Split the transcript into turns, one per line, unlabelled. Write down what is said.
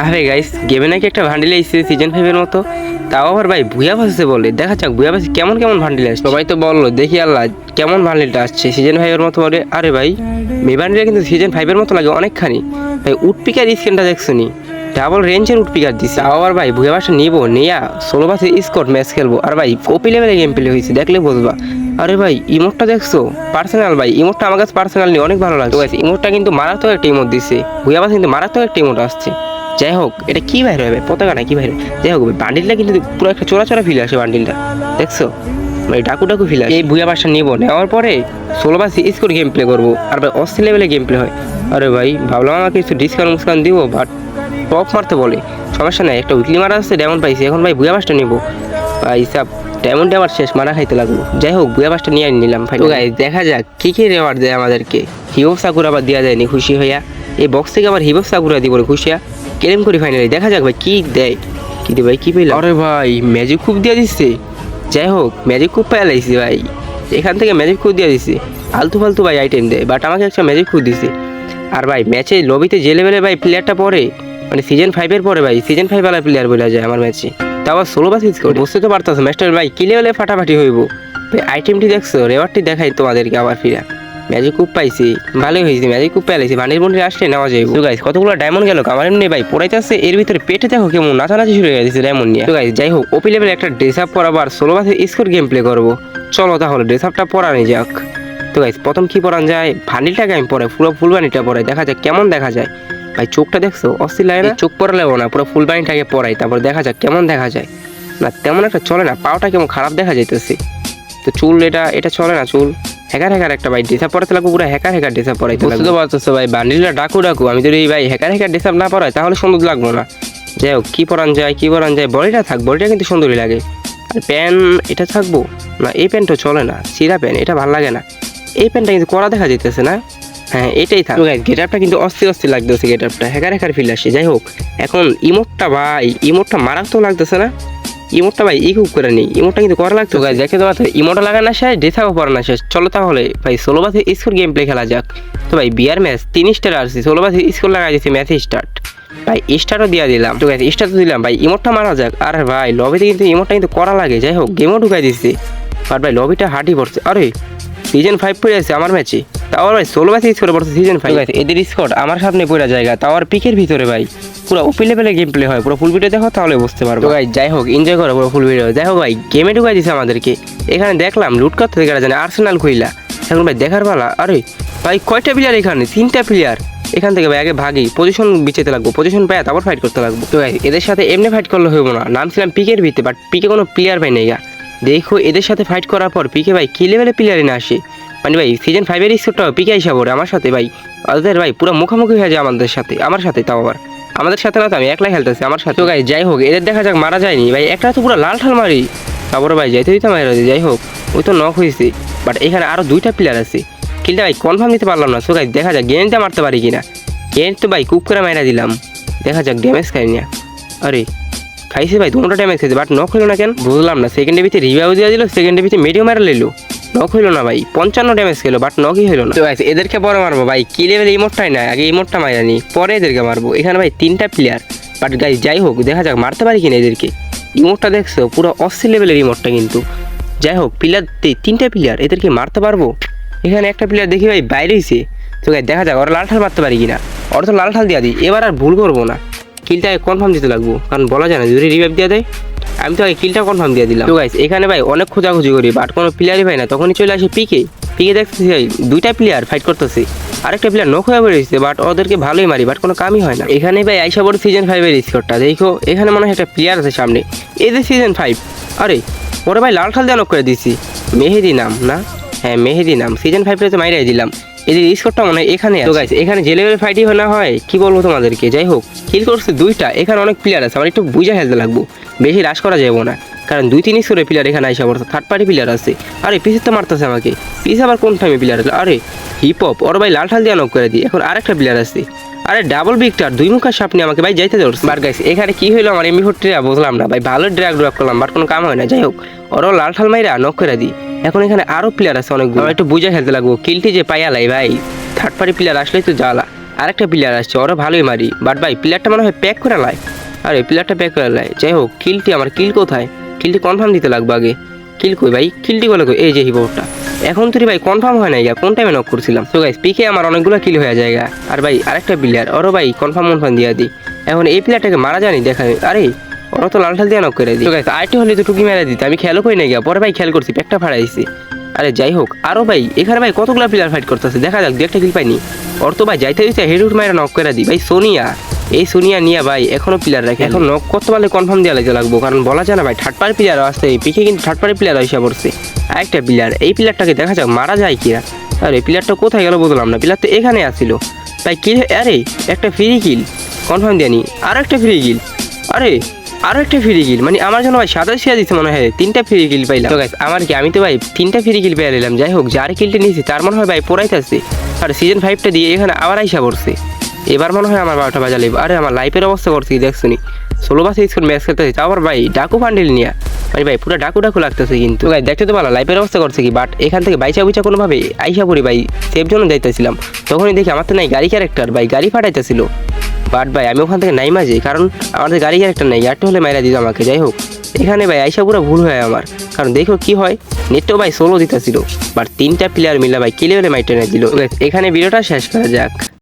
আরে গাইস গেমে নাকি একটা ভান্ডিল এসেছে সিজন ফাইভের মতো। তাও আবার ভাই ভুয়া ভাসছে বলে, দেখা যাক ভুয়া ভাসে কেমন কেমন ভান্ডিল আসছে। সবাই তো বলল, দেখি আল্লাহ কেমন ভান্ডিলটা আসছে সিজন ফাইভের মতো বলে। আরে ভাই মে ভান্ডিলটা কিন্তু সিজন ফাইভের মতো লাগে অনেকখানি। ভাই, উটপিকার স্ক্রিনটা দেখছ নি? ডাবল রেঞ্জের উটপিকার তাও আবার ভাই ভুয়া ভাষা নিবো, নেয়া, ষোলো বাসে স্কট ম্যাচ খেলব। আর ভাই, কপি লেভেলে গেম প্লে হয়েছে, দেখলে বুঝবা। আরে ভাই ইমোটটা দেখছ? পার্সোনাল ভাই ইমোটটা আমার কাছে পার্সোনাল নিয়ে অনেক ভালো লাগছে। ইমোটটা কিন্তু মারাত্মক একটা ইমোট দিচ্ছে ভুয়াবাস কিন্তু মারাত্মক একটা ইমোট আসছে। যাই হোক, এটা কি বাইরে হবে? পতাকা না কি বাইরে? যাই হোক বান্ডিলটা কিন্তু পুরো একটা চোরা চোরা ফিল আসে বান্ডিলটা। দেখছ? মানে ডাকু ডাকু ফিল এই ভুয়া বাসা নিবো। নেওয়ার পরে ষোলো বাস করে গেম প্লে করব। আর ভাই অস্থি লেভেলে গেম প্লে হয়। আরে ভাই, ভাবলাম আমাকে কিছু ডিসকাউন্ট মুসকাউন্ট দিব বাট টপ মারতে বলে। সমস্যা নাই, একটা উইকলি মারা আসছে ডায়মন্ড পাইছি। এখন ভাই ভুয়া বাসটা নিবো। ভাই, হিসাব ডায়মন্ডে আবার শেষ মারা খাইতে লাগল যাই হোক বুয়া বাসটা নিয়ে নিলাম। ভাই গাইস দেখা যাক, কি কি রেওয়ার্ড দেয় আমাদেরকে। হিবব সাকুর আবার দেওয়া যায়নি খুশি হইয়া। এই বক্স থেকে আবার হিবব সাকুরা দিব খুশিয়া কেলেম করি ফাইনালি দেখা যাক ভাই কি দেয়? কি দে ভাই কি পেলাম? আরে ভাই ম্যাজিক খুব দিয়ে দিচ্ছে। যাই হোক ম্যাজিক খুব পেয়ে লাইছি ভাই। এখান থেকে ম্যাজিক খুব দিয়ে দিচ্ছে আলতু ফালতু ভাই আইটেম দেয় বাট আমাকে একটা ম্যাজিক খুব দিছে। আর ভাই ম্যাচে লবিতে যে লেভেলে ভাই প্লেয়ারটা পড়ে মানে সিজন ফাইভের পরে ভাই সিজন ফাইভ ওয়ালা প্লেয়ার বলা যায় আমার ম্যাচে তা আবার ষোলো বাস ইউজ করে বুঝতে তো পারতাম মাস্টার ভাই কি লেভেলে ফাটাফাটি হইব? ভাই আইটেমটি দেখছ রেওয়ারটি দেখাই তোমাদেরকে আবার ফিরা। ম্যাজিক কুপ পাইছি, ভালোই হয়েছে ম্যাজিক কুপ পাইছি বান্ডির বন্ডির আসলে নেওয়া যায় তো গাইস কতগুলো ডায়মন্ড গেল? আমার এমনি ভাই, পড়াইতে আছে, এর ভিতরে পেটে দেখো কেমন নাচানাচি শুরু হয়ে গেছে ডায়মন্ড নিয়ে। তো গাইস যাই হোক ওপি লেভেলে একটা ড্রেস আপ পরাবার ষোলো বাসে স্কোর গেম প্লে করব। চলো তাহলে ড্রেস আপটা পরানি যাক। তো গাইস প্রথম কি পরান যায়? ভান্ডিলটাকে আমি পরে পুরো ফুলবানিটা পরাই, দেখা যাক কেমন দেখা যায়। ভাই, চোখটা দেখছ? অস্থির লাগে না? চোখ পরালেও না, পুরো ফুলবানিটাকে পরাই, তারপর দেখা যাক কেমন দেখা যায়। না, তেমন একটা চলে না, পাওটা কেমন খারাপ দেখা যাইতেছে। তো চুল এটা এটা চলে না চুল? হ্যাকার হ্যাকার একটা ভাই ডেসা পড়াতে লাগবো পুরো হ্যাকার হ্যাকার ডেসা পড়াইতে বুঝতে তো পারতেছো ভাই বান্ডিলটা ডাকু ডাকু আমি যদি এই ভাই হ্যাকার হ্যাকার ডেসাপ না পড়াই তাহলে সুন্দর লাগবো না। যাই হোক কী পরান যায় কী পরান যায় বডিটা থাক বডিটা কিন্তু সুন্দরই লাগে। আর প্যান এটা থাকব? না এই প্যান্টও চলে না সিরা প্যান্ট এটা ভালো লাগে না। এই প্যান্টটা কিন্তু করা দেখা যাইতেছে না। হ্যাঁ এটাই থাক। গেট আপটা কিন্তু অস্থির অস্থির লাগতেছে গেট আপটা হ্যাকার হ্যাকার ফিল আসে যাই হোক। এখন ইমোটটা ভাই ইমোটটা মারাত্মক লাগতেছে না? ইমোটটা ভাই ইকুপ করে নিই ইমোটটা কিন্তু করা লাগতো গাইজ দেখে তো ইমোটটা লাগানো শেষ ডেসাও পড়ানো শেষ। চলো তাহলে, ভাই, ষোলো বাসে স্কোর গেম প্লে খেলা যাক। তো ভাই বিয়ার ম্যাচ তিন স্টার আসছে। ষোলো বাসে স্কোর লাগাই দিয়েছি ম্যাচ স্টার্ট ভাই স্টারও দিয়ে দিলাম। তো গাইজ স্টার তো দিলাম। ভাই, ইমোটটা মারা যাক। আর ভাই লবিতে কিন্তু ইমোটটা কিন্তু করা লাগে। যাই হোক গেমও ঢুকাই দিচ্ছে আর ভাই লবিটা হাঁটি পড়ছে। আরে সিজন ফাইভ পড়ে আছে আমার ম্যাচে তাও আর ভাই ষোলো ম্যাচে স্কোর পড়ছে সিজন ফাইভ এদের স্কোর আমার সামনে পড়া জায়গা। তাও আর পিকের ভিতরে ভাই পুরো ওপি লেভেলে গেম প্লে হয়। পুরো ফুল ভিডিও দেখো তাহলে বুঝতে পারব। ভাই যাই হোক এনজয় করো পুরো ফুল ভিডিও যাই হোক ভাই গেমে ঢুকাই দিছে আমাদেরকে। এখানে দেখলাম লুট করতে থেকে জানে আর্সেনাল খুইলা। এখন ভাই দেখার পালা। আরে ভাই কয়টা প্লেয়ার এখানে? তিনটা প্লেয়ার এখান থেকে ভাই আগে ভাগি। পজিশন বিচেতে লাগবো। পজিশন পায় তারপর ফাইট করতে লাগবো। তো ভাই এদের সাথে এমনি ফাইট করলে হইব না। নামছিলাম পিকের ভিতরে বাট পিকে কোনো প্লেয়ার ভাই নেই গা। দেখো এদের সাথে ফাইট করার পর পিকে ভাই কি লেভেলে প্লেয়ারই না আসে? মানে ভাই সিজন ফাইভের স্কোরটা পিকে হিসাব ওরে আমার সাথে ভাই। ওদের ভাই, পুরো মুখোমুখি হয়ে যায় আমাদের সাথে, আমার সাথে তাও আবার। আমাদের সাথে না তো, আমি একলাই খেলতেছি, আমার সাথে। গাই যাই হোক, এদের দেখা যাক, মারা যায়নি। ভাই, একটা তো পুরো লাল ঠাল মারি। তারপরে ভাই, যাইতে দিতাম যাই হোক ওই তো নক হয়েছে। বাট এখানে আরও দুইটা প্লেয়ার আছে। কিলটা ভাই কনফার্ম নিতে পারলাম না। সো গাই দেখা যাক গেমটা মারতে পারি কিনা। গেম তো ভাই কুক করে মারা দিলাম। দেখা যাক ড্যামেজ খাই না। আরে, খাইছে ভাই, দুটো ড্যামেজ খেয়েছে বাট নক হইল না কেন? বুঝলাম না। সেকেন্ড ভিতরে রিভাইভ দিয়ে দিল সেকেন্ড ভিতরে মিডিয়াম মারা লইলো। নক হইল না ভাই পঞ্চান্ন ড্যামেজ খেলো বাট নকই হইল না। তো guys, এদেরকে পরে মারবো ভাই কি লেভেল ইমোটটাই না আগে ইমোটটা মারা নি পরে এদেরকে মারবো। এখানে ভাই তিনটা প্লেয়ার বাট গাই যাই হোক দেখা যাক মারতে পারি কিনা এদেরকে। ইমোটটা দেখছ পুরো অস্থির লেভেলের ইমোটটা কিন্তু। যাই হোক প্লেয়ার তিনটা প্লেয়ার এদেরকে মারতে পারব? এখানে একটা প্লেয়ার দেখি ভাই বাইরে হয়েছে তো গাই দেখা যাক ওরা লাল ঠাল মারতে পারি কিনা। ওরা তো লাল ঠাল দিয়া দিই এবার আর ভুল করব না। কিলটা কনফার্ম দিতে লাগবো কারণ বলা যায় না যদি রিভাইভ দিয়ে দেয় আমি তো কিলটা কনফার্ম দিয়ে দিলাম। তো গাইস এখানে ভাই অনেক খোঁজাখুঁজি করি বাট কোনো প্লেয়ারই ভাই না। তখনই চলে আসে পিকে পিকে দেখতেছি ভাই, দুইটা প্লেয়ার ফাইট করতেছে। আরেকটা প্লেয়ার নক হয়ে বেরিয়েছে বাট ওদেরকে ভালোই মারি বাট কোনো কামই হয় না। এখানে ভাই আইসা বড় সিজন ফাইভের স্কোরটা দেখো, এখানে মনে হয় একটা প্লেয়ার আছে সামনে। এই যে সিজন ফাইভ আরে ওরে ভাই লাল ঠাল দিয়ে নক করে দিছি মেহেদি নাম, না? হ্যাঁ মেহেদি নাম। সিজন ফাইভটা তো মাইরাই দিলাম। এদের স্কোরটা মনে হয় এখানে তো গাইছে এখানে যে লেভেল ফাইটই না হয়, কি বলব তোমাদেরকে? যাই হোক কিল করছে দুইটা, এখানে অনেক প্লেয়ার আছে, আমার একটু বুঝা খেলতে লাগবো। বেশি রাশ করা যাব না, কারণ দুই তিন স্কোরের প্লেয়ার এখানে আইসা পড়ছে থার্ড পার্টি প্লেয়ার আছে। আরে পিসে তো মারতেছে আমাকে পিস আবার কোন টাইমে প্লেয়ার আছে? আরে হিপ হপ ওর ভাই লাল ঠাল দিয়ে নক করে দিই এখন আরেকটা প্লেয়ার আছে। আরে ডাবল বিকটার দুই মুখার সাপ নিয়ে আমাকে, ভাই যাইতে ধরছে। বার গাইছে এখানে কি হলো আমার এমবি ফোরটি বুঝলাম না, ভাই ভালো ড্রাগ ড্রপ করলাম বাট কোনো কাম হয় না, যাই হোক, ওরও লাল ঠাল মাইরা নক করে দিই। এখন এখানে আরও প্লেয়ার আছে অনেকগুলো। আমার একটু বুঝে খেলতে লাগবো কিলটি যে পাইয়ালাই ভাই। থার্ড পার্টি প্লেয়ার আসলেই তো জ্বালা। আরেকটা প্লেয়ার আসছে, ওরা ভালোই মারি। বাট ভাই প্লেয়ারটা মনে হয় প্যাক করে লাই আরে প্লেয়ারটা প্যাক করে লাই যাই হোক কিলটি আমার কিল কোথায়? কিলটি কনফার্ম দিতে লাগবে আগে। কিল কই ভাই? কিলটি বলে কই? এই যে হিবোটা এখন তুই ভাই কনফার্ম হয় নাই কোন টাইমে নক করছিলাম? তো গাইস পিকে আমার অনেকগুলো কিল হয়ে যায়। আর ভাই, আরেকটা প্লেয়ার ওরও ভাই কনফার্ম কনফার্ম দিয়ে দিই এখন এই প্লেয়ারটাকে মারা জানি দেখা আরে ওরা তো লাল ঠাল দিয়ে নক করে দিই গাইস আইটি হলে তো টুকি মেরে দিতে। আমি খেয়ালও করি না গিয়া। পরে ভাই খেয়াল করছি প্যাকটা ফাড়াইছি আরে যাই হোক, আরও ভাই, এখানে ভাই কতগুলো প্লেয়ার ফাইট করতেছে? দেখা যাক দু একটা কিল পাইনি। ওর তো ভাই যাইতে দিতে হেডুট মাইরা নক করে দিই। ভাই, সোনিয়া। এই সোনিয়া নিয়া ভাই, এখনও প্লেয়ার রাখে এখন নক করতে পারলে কনফার্ম দেওয়া লাগতে লাগবো। কারণ বলা যায় না ভাই থার্ড পার্টি প্লেয়ার আসতে পিকে কিন্তু থার্ড পার্টি প্লেয়ার এসে পড়ছে। আরেকটা প্লেয়ার এই প্লেয়ারটাকে দেখা যাক, মারা যায় কিনা। আরে প্লেয়ারটা কোথায় গেল বুঝলাম না। প্লেয়ার তো এখানে আসছিল তাই কি আরে, একটা ফ্রি কিল কনফার্ম দেয়নি। আর একটা ফ্রি কিল আরে আরও একটা ফ্রি কিল মানে আমার জন্য ভাই সাতাশ শেয়ার দিচ্ছে মনে হয় তিনটা ফ্রি কিল পাইলাম। তো guys, আমার কি আমি তো ভাই তিনটা ফ্রি কিল পেয়ে নিলাম যাই হোক যার কিলটা নিয়েছি তার মনে হয় ভাই পড়াইতেছে। আর সিজন ফাইভটা দিয়ে এখানে আবার আইসা পড়ছে। এবার মনে হয় আমার বারোটা বাজা লাগবে। আরে আমার লাইফের অবস্থা করছি দেখছ ষোলো বাসে স্কুল ম্যাচ খেলতেছি তাও আবার ভাই ডাকু ফান্ডিল নিয়ে। মানে ভাই পুরো ডাকু ডাকু লাগতেছে কিন্তু। ভাই দেখতে তো ভালো লাইফের অবস্থা করছে কি বাট এখান থেকে বাইচা বুইচা কোনোভাবে আইসা পড়ি ভাই সেফ জন্য যাইতেছিলাম। তখনই দেখি আমার তো নাই গাড়ি ক্যারেক্টার ভাই গাড়ি ফাটাইতেছিল। বাট ভাই, আমি ওখান থেকে নাই যাই, কারণ আমাদের গাড়ি আর একটা নেই একটু হলে মাইরা দিত আমাকে, যাই হোক। এখানে ভাই, আইসা পুরো ভুল হয় আমার। কারণ দেখো কি হয় নেটও ভাই সোলো দিতেছিল বাট তিনটা প্লেয়ার মিলা ভাই কেলে হলে মাইটা নিয়ে দিল? এখানে ভিডিওটা শেষ করা যাক।